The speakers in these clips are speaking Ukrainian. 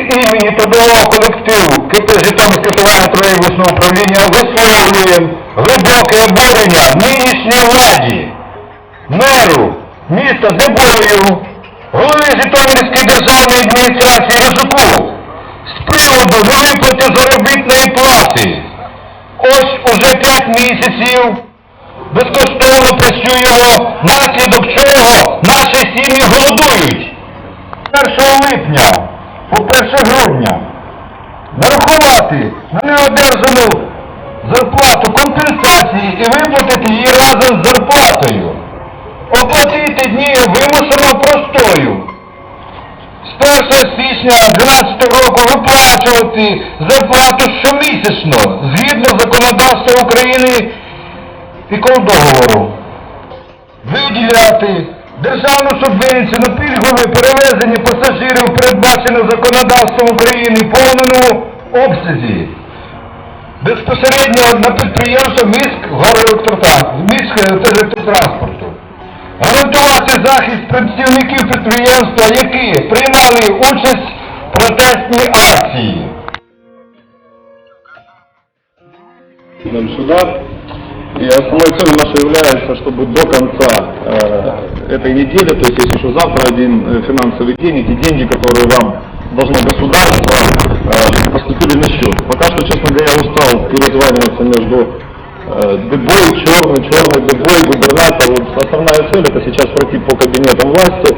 імені трудового колективу КП Житомирське комунальне тролейбусного управління висловлюємо глибоке обурення нинішній владі, меру міста Зебою, голові Житомирської державної адміністрації Южуку з приводу невиплати заробітної плати. Ось уже п'ять місяців безкоштовно працюємо, наслідок чого наші сім'ї голодують. 1 липня по 1 грудня нарахувати на неодержану зарплату компенсації і виплатити її разом з зарплатою. Оплатити дні вимушено простою. З 1 січня 2012 року виплачувати зарплату щомісячно згідно законодавства України і договору. Виділяти державну субвенцію на пільгове перевезення пасажирів, передбачено законодавством України в повному обсязі. Безпосередньо на підприємство міськелектротранспорту. Гарантувати захист працівників підприємства, які приймали участь в протестній акції. нам сюда. И основной целью нашей является, чтобы до конца э, этой недели, то есть есть еще завтра один э, финансовый день, эти деньги, которые вам должно государство, э, поступили на счет. Пока что, честно говоря, устал перезваниваться между э, Дебой, черный, черный Дебой, губернатор. Основная цель это сейчас пройти по кабинетам власти.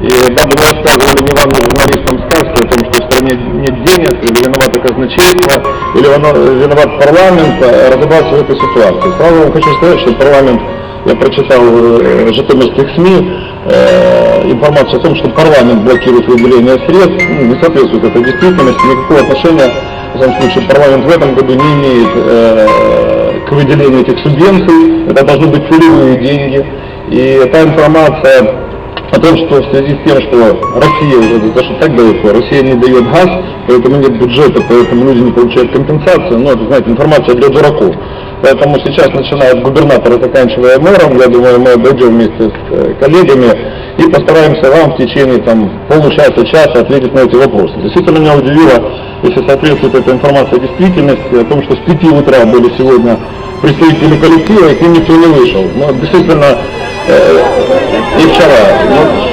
И дабы не рассказывали вам, журналистам сказки о том, что в стране нет денег, или виновато казначейство, или виноват парламент, разобраться в этой ситуации. Сразу вам хочу сказать, что парламент, я прочитал э, житомирских СМИ, э, информацию о том, что парламент блокирует выделение средств, ну, не соответствует этой действительности, никакого отношения, в этом случае, парламент в этом году не имеет э, к выделению этих субвенций, это должны быть целевые деньги, и та информация о том, что в связи с тем, что Россия уже зашла так далеко, Россия не дает газ, поэтому нет бюджета, поэтому люди не получают компенсацию, ну, это, знаете, информация для дураков. Поэтому сейчас начиная от губернатора, заканчивая мэром, я думаю, мы обойдем вместе с э, коллегами и постараемся вам в течение там, получаса, часа ответить на эти вопросы. Действительно меня удивило, если соответствует эта информация действительности, о том, что с 5 утра были сегодня представители коллектива, и к ним никто не вышел. Но действительно, э, и вчера. Ну,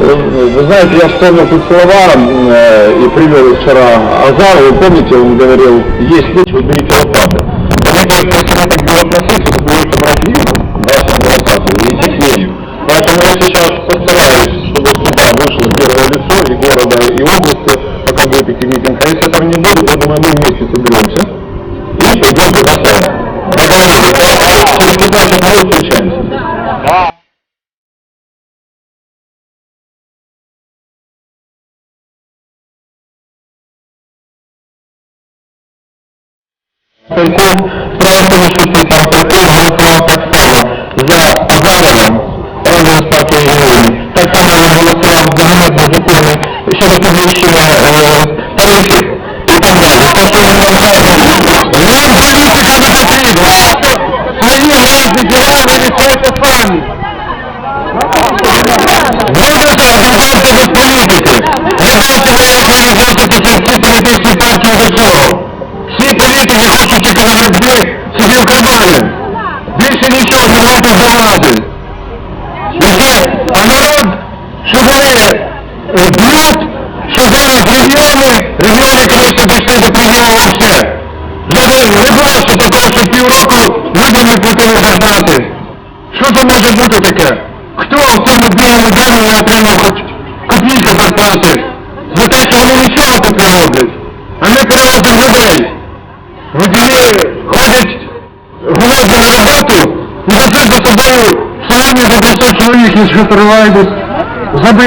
вы знаете, я вспомнил тут слова э, и привел вчера Азару, вы помните, он говорил, есть случай, вы берите Gracias.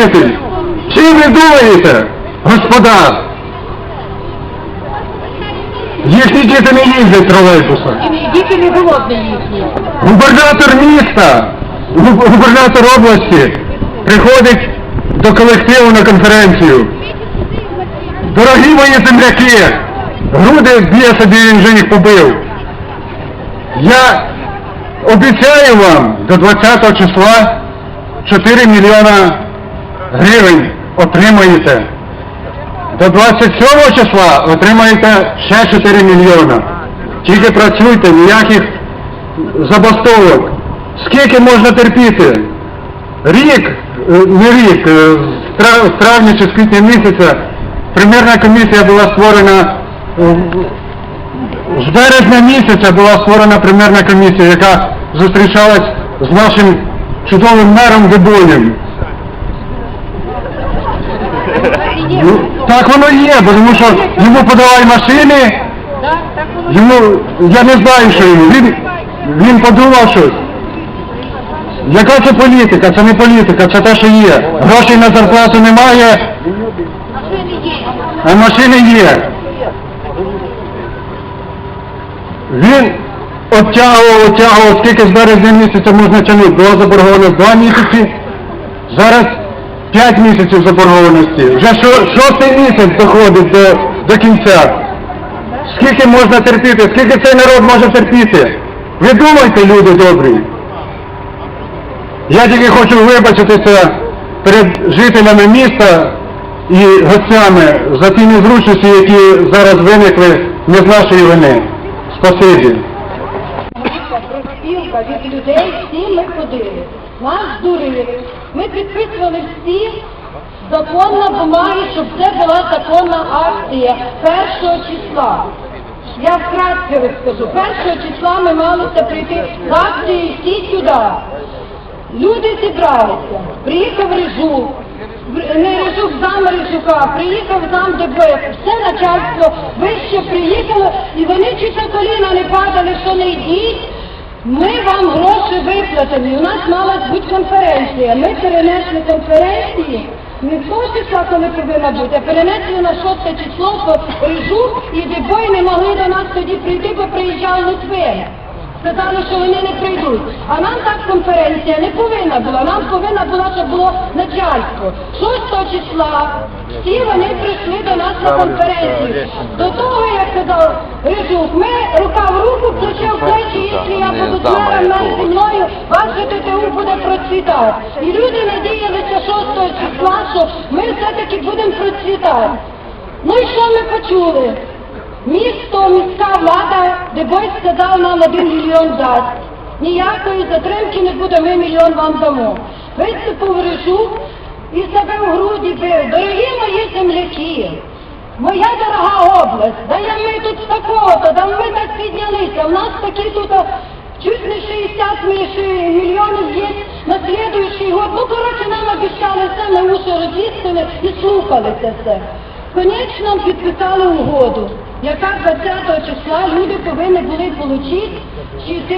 Забитий. Чим ви думаєте, господа? Їхні діти не їздять тролейбусом. Діти не голодні їхні. Губернатор міста, губернатор області приходить до колективу на конференцію. Дорогі мої земляки, груди б'є собі, він вже їх побив. Я обіцяю вам до 20 числа 4 мільйона гривень отримаєте. до 27 числа отримаєте ще 4 мільйона. Тільки працюйте, ніяких забастовок. Скільки можна терпіти? Рік, е, не рік, е, з травня чи з квітня місяця примірна комісія була створена, е, з березня місяця була створена примірна комісія, яка зустрічалась з нашим чудовим мером Дебонем. Ну, так воно є, бо тому що йому подавай машини, йому, я не знаю, що йому, він, він подумав щось. Яка це політика? Це не політика, це те, що є. Грошей на зарплату немає, машини є. а машини є. Він оттягував, оттягував, скільки з березня місяця можна тягнути. Була заборгованість два місяці, зараз п'ять місяців заборгованості. Вже шостий місяць доходить до, до кінця. Скільки можна терпіти? Скільки цей народ може терпіти? Ви думайте, люди добрі. Я тільки хочу вибачитися перед жителями міста і гостями за ті незручності, які зараз виникли не з нашої вини. Спасибі. Від людей, всі ми ходили. Нас дурили. Ми підписували всі законна бумаги, щоб це була законна акція першого числа. Я вкратце розкажу. Першого числа ми малися прийти з акцією всі сюди. Люди зібралися, приїхав Рижук, не Рижук, зам Рижука, приїхав зам ДБ, все начальство вище приїхало, і вони чуть на коліна не падали, що не йдіть, ми вам гроші виплатили. У нас мала бути конференція. Ми перенесли конференції не в того числа, коли повинна бути, а перенесли на 6 число, по Рижук і Дебой не могли до нас тоді прийти, бо приїжджав Литвин. Сказали, що вони не прийдуть. А нам так конференція не повинна була. Нам повинна була, щоб було начальство. 6 числа всі вони прийшли до нас на конференцію. До того, як казав Рижук, ми рука в руку, плече в плечі, якщо я буду мером над зі мною, ваше ТТУ буде процвітати. І люди надіялися 6 числа, що ми все-таки будемо процвітати. Ну і що ми почули? Місто, міська влада, Дебой сказав нам один мільйон дасть. Ніякої затримки не буде, ми мільйон вам дамо. Виступив Рижук і себе в груді бив. Дорогі мої земляки, моя дорога область, да я ми тут такого-то, да ми так піднялися, в нас такі тут чуть не 60 мільйонів є на слідуючий год. Ну, коротше, нам обіцяли все, ми уші розвістили і слухали це все. Конечно, підписали угоду, яка 20 числа люди повинні були отримати 4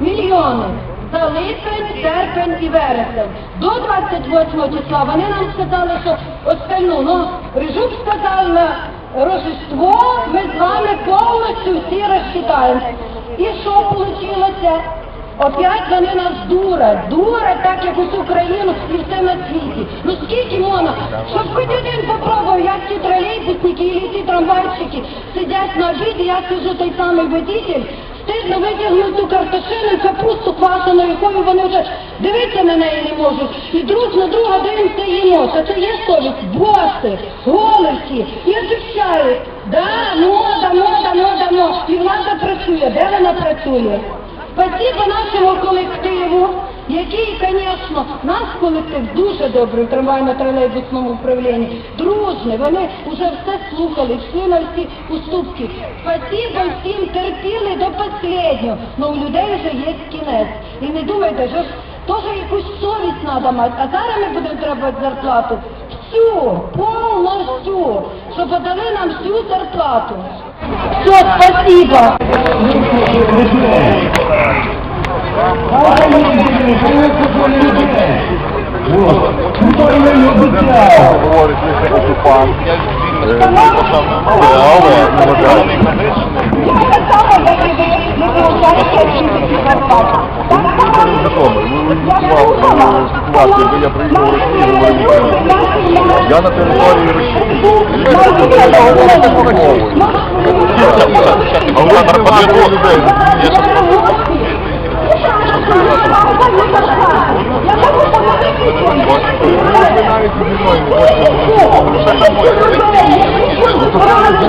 мільйони за липень, серпень і вересень. До 28 числа вони нам сказали, що остальну, ну, Рижук сказав на Рождество, ми з вами повністю всі розчитаємо. І що вийшло? Опять вони нас дурять, дурять так, як усю країну і все на світі. Ну скільки можна? Щоб хоч один попробував, як ці тролейбусники і ці трамвайщики сидять на обіді, я сижу той самий водитель, стидно витягнув ту картошину, капусту квашену, якою вони вже дивитися на неї не можуть. І друг на друга дивимося і їмо. Це є совість, боси, голості, і обіцяють. Да, ну, дамо, дамо, дамо. І влада працює. Де вона працює? Спасибо нашому колективу, який, звісно, наш колектив дуже добрий в трамвайно-тролейбусному управлінні, дружний, вони вже все слухали, йшли на всі уступки. Спасибо всім терпіли до останнього, але у людей вже є кінець. І не думайте, що ж теж якусь совість треба мати, а зараз ми будемо требувати зарплату. Всю, повністю, щоб подали нам всю зарплату. Все, спасибо. Що я приїхав в Росію, говорив. Я на території Росії. А ви людей. Ви навіть зі мною не хочете.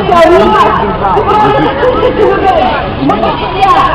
боротися у нас, проти тисячі людей. Молодця!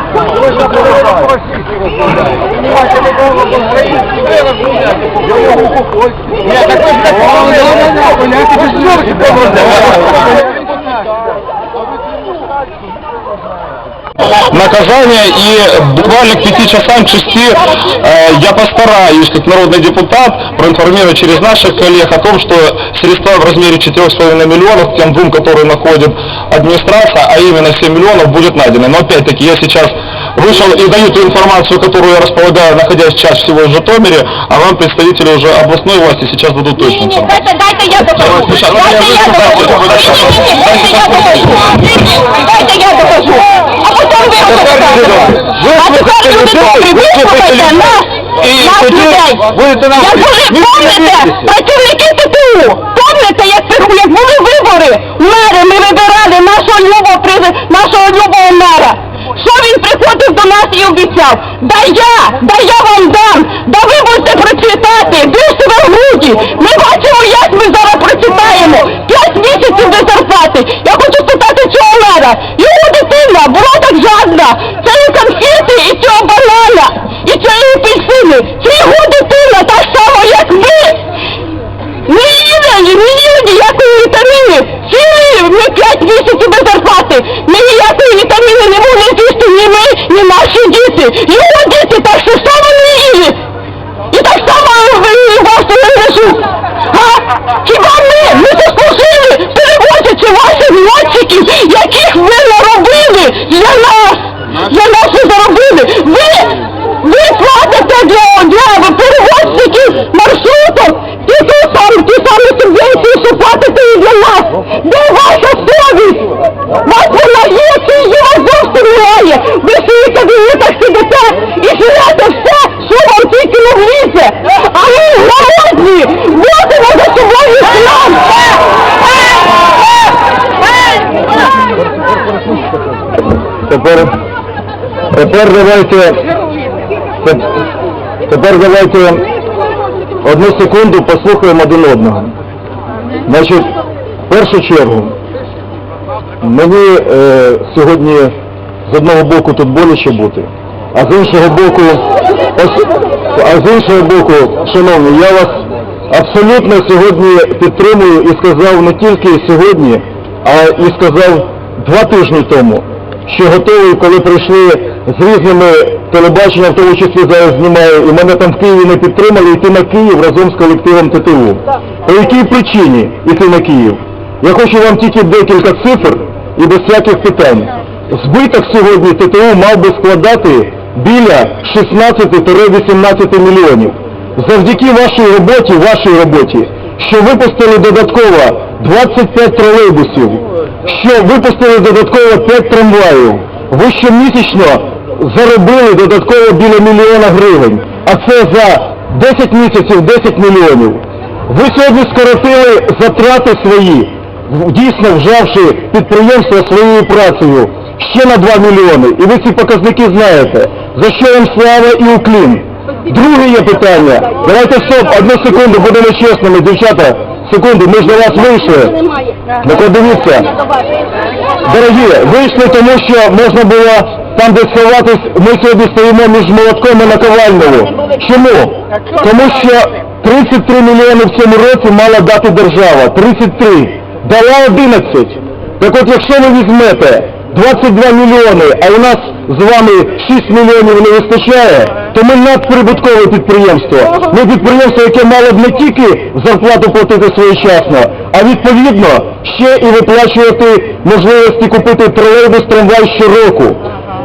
наказание и буквально к пяти часам, к шести э, я постараюсь, как народный депутат, проинформировать через наших коллег о том, что средства в размере 4,5 миллионов, тем двум, которые находит администрация, а именно 7 миллионов, будет найдено. Но опять-таки я сейчас вышел и даю ту информацию, которую я располагаю, находясь чаще всего в Житомире, а вам представители уже областной власти сейчас дадут точную Ні, ні, дайте, дайте я докажу. Ну, Дайте я докажу. Ні, ні, ні, Дайте я докажу. Дайте я докажу. А потім ви розкажете. А тепер люди добрі, вислухайте нас, нас людей. будете нам- Як були, помните, працівники ТТУ, помните, як, як були вибори, мери, ми вибирали нашого любого, приз- нашого любого мера. Що він приходив до нас і обіцяв? Да я, да я вам дам, да ви будете процвітати, більше в груді. Ми бачимо, як ми зараз процвітаємо. П'ять місяців до зарплати. Я хочу спитати цього мера. Його дитина була так жадна. Цієї конфети і цього банана, і цієї апельсини. Це його дитина, так само, як ми. Не їли, не їли ніякої вітаміни. Цілі ми п'ять місяців без зарплати. Ми ніякої вітаміни не могли з'їсти ні ми, ні наші діти. Його діти так що само не їли. І так само ви вас не несуть. А? Хіба ми, ми заслужили, перевозячи ваших льотчиків, яких ви наробили для нас? Для нас ви заробили. Ви, ви платите для, для перевозчиків маршрутом. Ті ті самі, ті самі субвенції, що платите і для нас. Де ваша совість? Вас вона є, чи її вас зовсім немає. Своїх кабінетах сидите і живете все, що вам тільки не влізе. А ми голодні, водимо за собою шлях. Тепер, тепер давайте, тепер давайте одну секунду послухаємо один одного. Значить, в першу чергу, мені е, сьогодні з одного боку тут боляче бути, а з іншого боку, ос- а з іншого боку, шановні, я вас абсолютно сьогодні підтримую і сказав не тільки сьогодні, а і сказав два тижні тому, що готовий, коли прийшли з різними телебаченням, в тому числі зараз знімаю, і мене там в Києві не підтримали, йти на Київ разом з колективом ТТУ. По якій причині йти на Київ? Я хочу вам тільки декілька цифр і без всяких питань. Збиток сьогодні ТТУ мав би складати біля 16-18 мільйонів. Завдяки вашій роботі, вашій роботі, що випустили додатково 25 тролейбусів, що випустили додатково 5 трамваїв, ви щомісячно заробили додатково біля мільйона гривень, а це за 10 місяців 10 мільйонів. Ви сьогодні скоротили затрати свої, дійсно вжавши підприємства своєю працею ще на 2 мільйони. І ви ці показники знаєте. За що вам слава і уклін. Друге є питання. Давайте стоп, одну секунду, будемо чесними, дівчата. Секунду, ми ж до вас вийшли. Так от дивіться. Дорогі, вийшли тому, що можна було там де сховатись, ми сьогодні стоїмо між молотком і наковальною. Чому? Тому що 33 мільйони в цьому році мала дати держава. 33. Дала 11. Так от якщо ви візьмете 22 мільйони, а у нас з вами 6 мільйонів не вистачає, то ми надприбуткове підприємство. Ми підприємство, яке мало б не тільки зарплату платити своєчасно, а відповідно ще і виплачувати можливості купити тролейбус, трамвай щороку.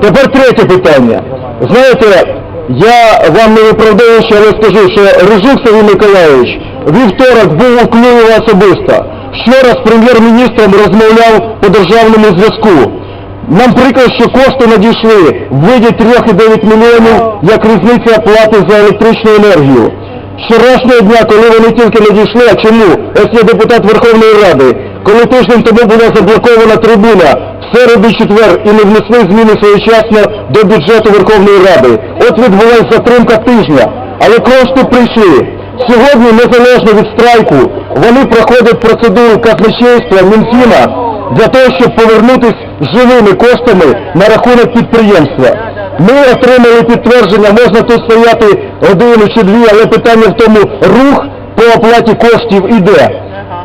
Тепер третє питання. Знаєте, я вам не виправдовуючи, але скажу, що Рижук Сергій Миколаївич вівторок був у Києві особисто. Вчора з прем'єр-міністром розмовляв по державному зв'язку. Нам прикро, що кошти надійшли в виді 3,9 мільйонів як різниця плати за електричну енергію. Вчорашнього дня, коли вони тільки надійшли, а чому? Ось я депутат Верховної Ради, коли тиждень тому була заблокована трибуна в середу четвер і не внесли зміни своєчасно до бюджету Верховної Ради. От відбулась затримка тижня, але кошти прийшли. Сьогодні, незалежно від страйку, вони проходять процедуру казначейства, Мінфіна, для того, щоб повернутися живими коштами на рахунок підприємства. Ми отримали підтвердження, можна тут стояти годину чи дві, але питання в тому, рух по оплаті коштів іде.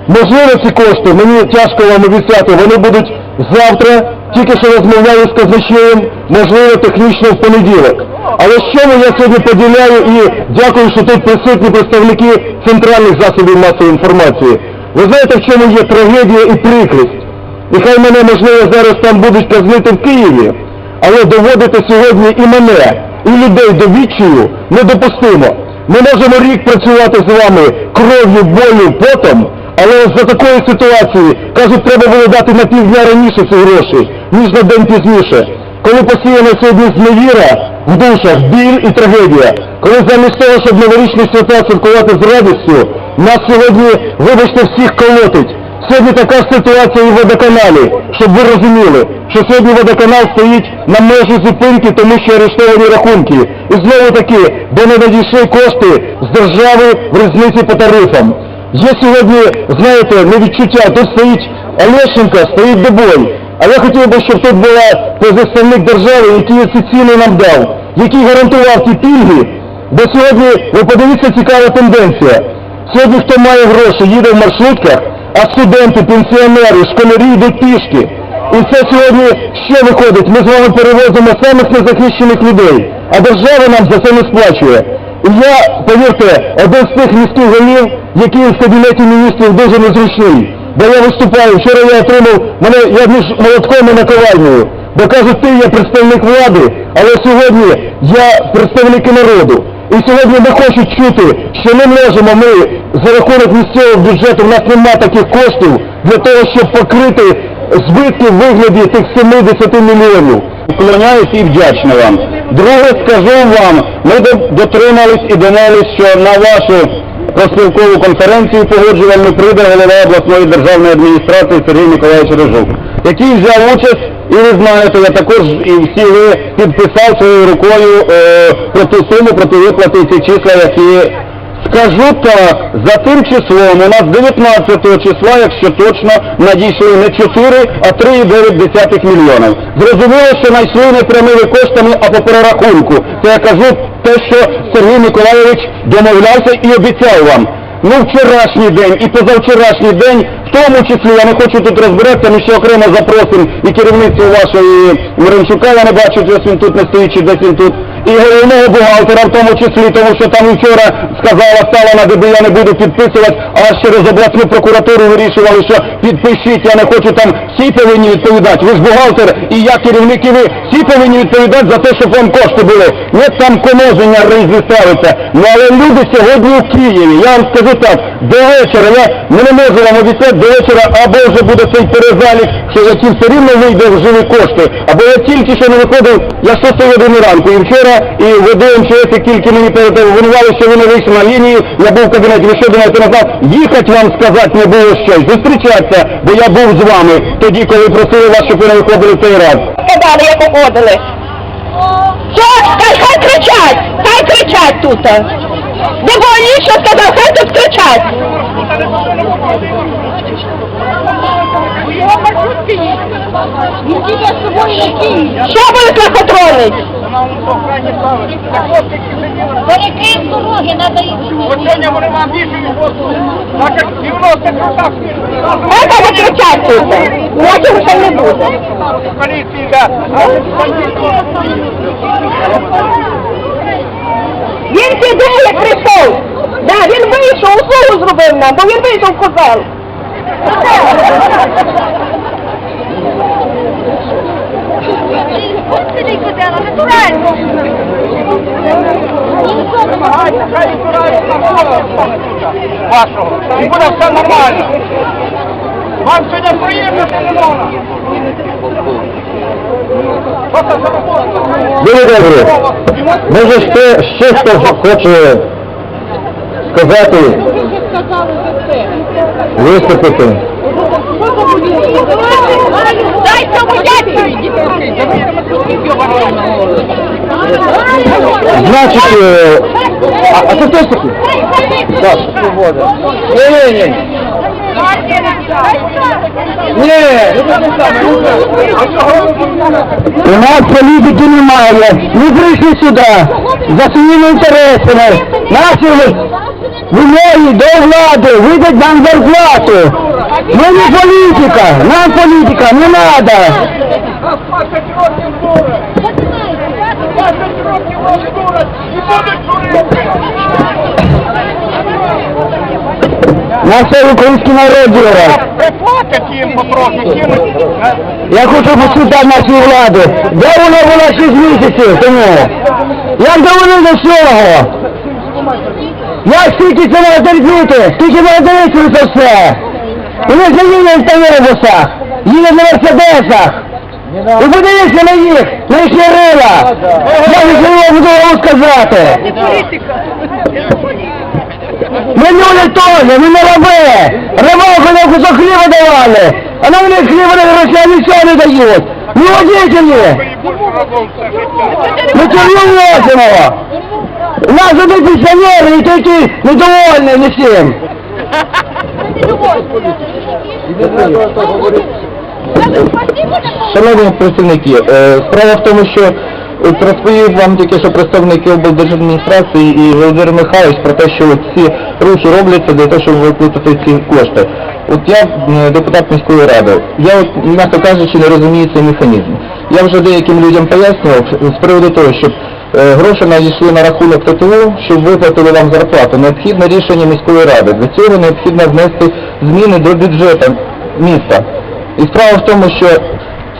Можливо, ці кошти, мені тяжко вам обіцяти, вони будуть завтра, тільки що розмовляю з казначеєм, можливо, технічно в понеділок. Але що я сьогодні поділяю і дякую, що тут присутні представники центральних засобів масової інформації. Ви знаєте, в чому є трагедія і прикрість? І хай мене, можливо, зараз там будуть казнити в Києві, але доводити сьогодні і мене, і людей до відчаю недопустимо. Ми можемо рік працювати з вами кров'ю, болю, потом, але за такої ситуації, кажуть, треба було дати на півдня раніше ці гроші, ніж на день пізніше. Коли посіяна сьогодні зневіра в душах, біль і трагедія, коли замість того, щоб новорічні свята святкувати з радістю, нас сьогодні, вибачте, всіх колотить. Сьогодні така ситуація в водоканалі, щоб ви розуміли, що сьогодні водоканал стоїть на межі зупинки, тому що арештовані рахунки. І знову таки, де не надійшли кошти з держави в різниці по тарифам. Є сьогодні, знаєте, не відчуття, тут стоїть Олещенко, стоїть Дебой. А я хотів би, щоб тут була представник держави, який ці ціни нам дав, який гарантував ті пільги, бо сьогодні, ви подивіться, цікава тенденція. Сьогодні хто має гроші, їде в маршрутках, а студенти, пенсіонери, школярі йдуть пішки. І це сьогодні що виходить? Ми з вами перевозимо самих незахищених людей, а держава нам за це не сплачує. І я, повірте, один з тих міських голів, який в кабінеті міністрів дуже незручний. Бо я виступаю, вчора я отримав, мене я між молотком і наковальнею. Бо кажуть, ти є представник влади, але сьогодні я представник народу. І сьогодні не хочуть чути, що не можемо ми за рахунок місцевого бюджету, в нас немає таких коштів для того, щоб покрити збитки в вигляді тих 70 мільйонів. Вклоняюсь і вдячна вам. Друге скажу вам, ми до- дотримались і домовились, що на вашу профспілкову конференцію погоджувальну прийде голова обласної державної адміністрації Сергій Миколаївич Рижук, який взяв участь, і ви знаєте, я також і всі ви підписав своєю рукою е, про ту суму, про ті виплати ці числа, які Скажу так, за тим числом у нас 19 числа, якщо точно, надійшли не 4, а 3,9 мільйонів. Зрозуміло, що знайшли не прямими коштами, а по перерахунку. Це я кажу те, що Сергій Миколайович домовлявся і обіцяв вам. Ну, вчорашній день і позавчорашній день, в тому числі, я не хочу тут розбиратися, ми ще окремо запросимо і керівництво вашої Мирончука, я не бачу, ось він тут не стоїть, чи десь він тут, і головного бухгалтера в тому числі, тому що там вчора сказала, стала на деби, я не буду підписувати, а через обласну прокуратуру вирішували, що підпишіть, я не хочу там, всі повинні відповідати. Ви ж бухгалтер, і я керівник, і ви всі повинні відповідати за те, щоб вам кошти були. Не там конозення різні ставиться. Ну але люди сьогодні в Києві, я вам скажу так, до вечора, я ну, не можу вам обіцяти до вечора, або вже буде цей перезалік, що які все рівно вийде в живі кошти. Або я тільки що не виходив, я 6 години ранку, і вчора, і ВД МЧС, і тільки мені перетелефонували, що вони вийшли на лінію, я був в кабінеті, ви що думаєте, назад, їхати вам сказати не було щось, зустрічатися, бо я був з вами тоді, коли просили вас, щоб ви не виходили цей раз. Сказали, як уходили. Що? Хай, кричать! Хай кричать тут. Не що сказав, хай тут кричать. Що будуть лохотронить? Перекрив дороги, треба їх вони вам вішають воду. Так як 90 роках Хай каже кричать тут. Ще не буде. поліції. Він піде, як прийшов. Да, він вийшов, услугу зробив нам, бо він вийшов в козел. Хай збирають на вашого. І буде все нормально. Вам сьогодні що не можна. Дуже добре. Може ще, ще хтось хоче сказати, виступити. Дай цьому дядьку! Значить, е, а, а це хто такий? Так, свобода. Ні, ні, ні. Ні, У нас політики немає. Ми прийшли сюди за своїми інтересами. Наші вимоги до влади, видать нам зарплату. Ми не політика, нам політика не треба. 20 років дура! 20 років вони дурять і будуть дурити! На все український народ кинуть. Я хочу почитати нашої влади. Де вона була 6 місяців тому? Як довели до цього? Як скільки це треба терпіти? Скільки треба дивитися це все? Вони ж не їдуть в автобусах, їдуть на мерседесах. І подивіться на їх, на їхні рила. Я не знаю, буду вам сказати. Ми люди теж, ми не раби. Рибалку на кусок хліба давали, а на них хліба не грошей нічого не дають. Ми водителі, ми тюрму возимо. У нас один пенсіонери і тільки недовольні не всім. Шановні працівники, е, справа в тому, що розповів вам тільки що представники облдержадміністрації і Володимир Михайлович про те, що ці рухи робляться для того, щоб викликати ці кошти. От я е, депутат міської ради, я м'яко кажучи, не розумію цей механізм. Я вже деяким людям пояснював з приводу того, щоб е, гроші надійшли на рахунок ТТУ, щоб виплатили вам зарплату. Необхідне рішення міської ради. Для цього необхідно внести зміни до бюджету міста. І справа в тому, що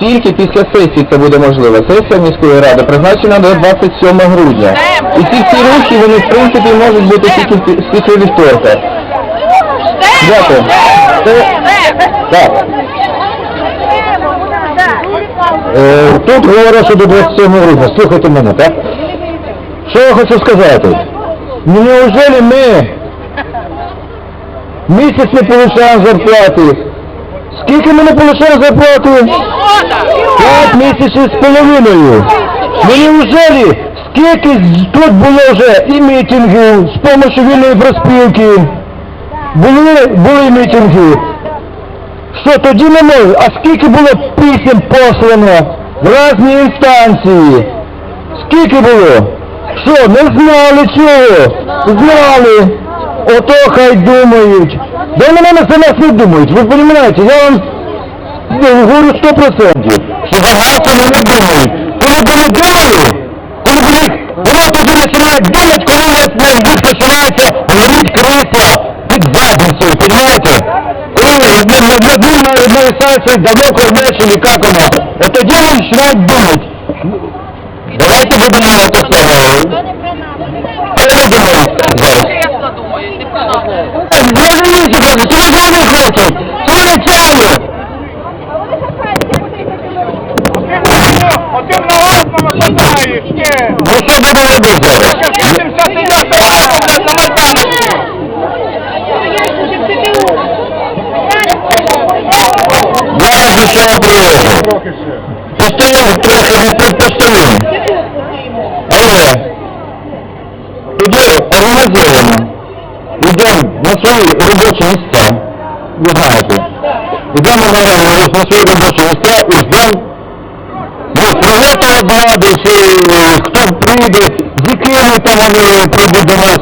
тільки після сесії це буде можливо. Сесія міської ради призначена до 27 грудня. І ці всі рухи, вони в принципі можуть бути тільки пі- після вівторка. Дякую. Так. Е, Тут говорять, що до 27 грудня. Слухайте мене, так? Що я хочу сказати? Неужели ми місяць не получаємо зарплати? Скільки ми не получаємо зарплати? П'ять місяців з половиною. Неужели скільки тут було вже і мітингів з допомогою вільної проспілки? Були, були мітинги. Що тоді не можу? А скільки було писем послано в різні інстанції? Скільки було? Що, не знали цього? Знали. Ото хай думають. Да на мене це нас не думають. Ви розумієте, я вам говорю сто процентів, що за нас вони не думають. Коли вони думали, коли вони, вони тоді починають думати, коли на них починається горіть крися під задницею, понимаете? Коли над над ними адміністрації давно кормлять, или как оно, от тоді вони починають думати. Давайте будемо це саме. Хай не думають зараз. Не дивіться, просто, чого ж вони хочуть? Чого не чаю? Один на вас нападаєш, ні. Ну що буде робити зараз? Я 79 року на Майдані. Я до чого привожу. Постоянно трохи не предпостоїмо. Але тоді організовано. Йдемо на свої робочі місця. Ви знаєте. Йдемо на, свої робочі місця і ждемо привета від влади, чи е, хто прийде, з якими там вони прибудемо